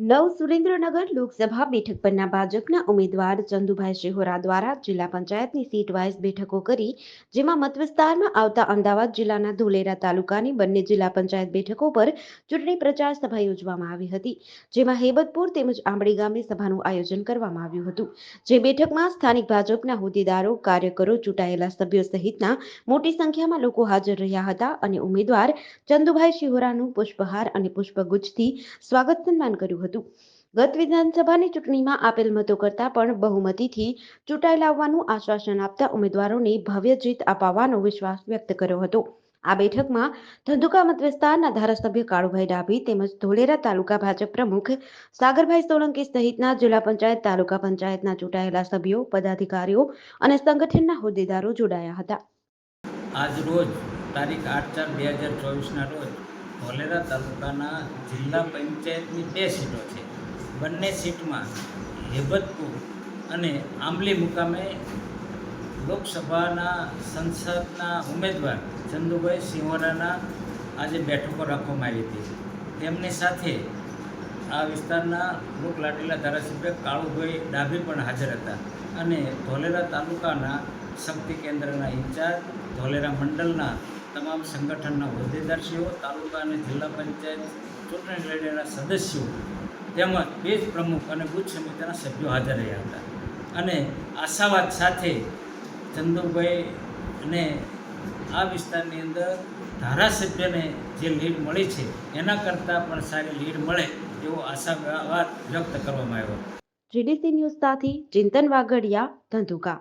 નવ સુરેન્દ્રનગર લોકસભા બેઠક પરના ભાજપના ઉમેદવાર ચંદુભાઈ શિહોરા દ્વારા જિલ્લા પંચાયતની સીટ વાઇઝ બેઠકો કરી, જેમાં મતવિસ્તારમાં આવતા અમદાવાદ જિલ્લાના ધોલેરા તાલુકાની બંને જિલ્લા પંચાયત બેઠકો પર ચૂંટણી પ્રચાર સભા યોજવામાં આવી હતી, જેમાં હેબતપુર તેમજ આંબળી ગામે સભાનું આયોજન કરવામાં આવ્યું હતું. જે બેઠકમાં સ્થાનિક ભાજપના હોદ્દેદારો, કાર્યકરો ચૂંટાયેલા સભ્યો સહિતના મોટી સંખ્યામાં લોકો હાજર રહ્યા હતા અને ઉમેદવાર ચંદુભાઈ શિહોરાનું પુષ્પહાર અને પુષ્પગુચ્છથી સ્વાગત સન્માન કર્યું હતું. ગત વિધાનસભાની ચૂંટણીમાં આપેલ મતો કરતાં પણ બહુમતીથી ચૂંટાઈ લાવવાનું આશ્વાસન આપતા ઉમેદવારોને ભવ્ય જીત અપાવવાનો વિશ્વાસ વ્યક્ત કર્યો હતો. આ બેઠકમાં ધંધુકા મત વિસ્તારના ધારાસભ્ય કાળુભાઈ ડાભી તેમજ ધોલેરા તાલુકા ભાજપ પ્રમુખ સાગરભાઈ સોલંકી સહિતના જિલ્લા પંચાયત, તાલુકા પંચાયતના ચૂંટાયેલા સભ્યો, પદાધિકારીઓ અને સંગઠનના હોદ્દેદારો જોડાયા હતા. આજ રોજ તારીખ આઠ ચાર બે હજાર ચોવીસના રોજ ધોલેરા તાલુકાના જિલ્લા પંચાયતની બે સીટો છે. બંને સીટમાં હેબતપુર અને આંબલી મુકામે લોકસભાના સંસદના ઉમેદવાર ચંદુભાઈ સિંહોરાના આજે બેઠકો રાખવામાં આવી હતી. તેમની સાથે આ વિસ્તારના લોકલાડીલા ધારાસભ્ય કાળુભાઈ ડાભી પણ હાજર હતા અને ધોલેરા તાલુકાના શક્તિ કેન્દ્રના ઇન્ચાર્જ ધોલેરા મંડળના તમામ સંગઠનના હોદ્દેદારશ્રીઓ, તાલુકા અને જિલ્લા પંચાયત ચૂંટણી લડેલા સદસ્યો તેમજ પેજ પ્રમુખ અને બુથ સમિતિના સભ્યો હાજર રહ્યા હતા. અને આશાવાદ સાથે ચંદુભાઈ અને આ વિસ્તારની અંદર ધારાસભ્યને જે લીડ મળી છે, એના કરતાં પણ સારી લીડ મળે એવો આશાવાદ વ્યક્ત કરવામાં આવ્યો. જીડીસી ન્યૂઝ સાથે ચિંતન વાઘડિયા, ધંધુકા.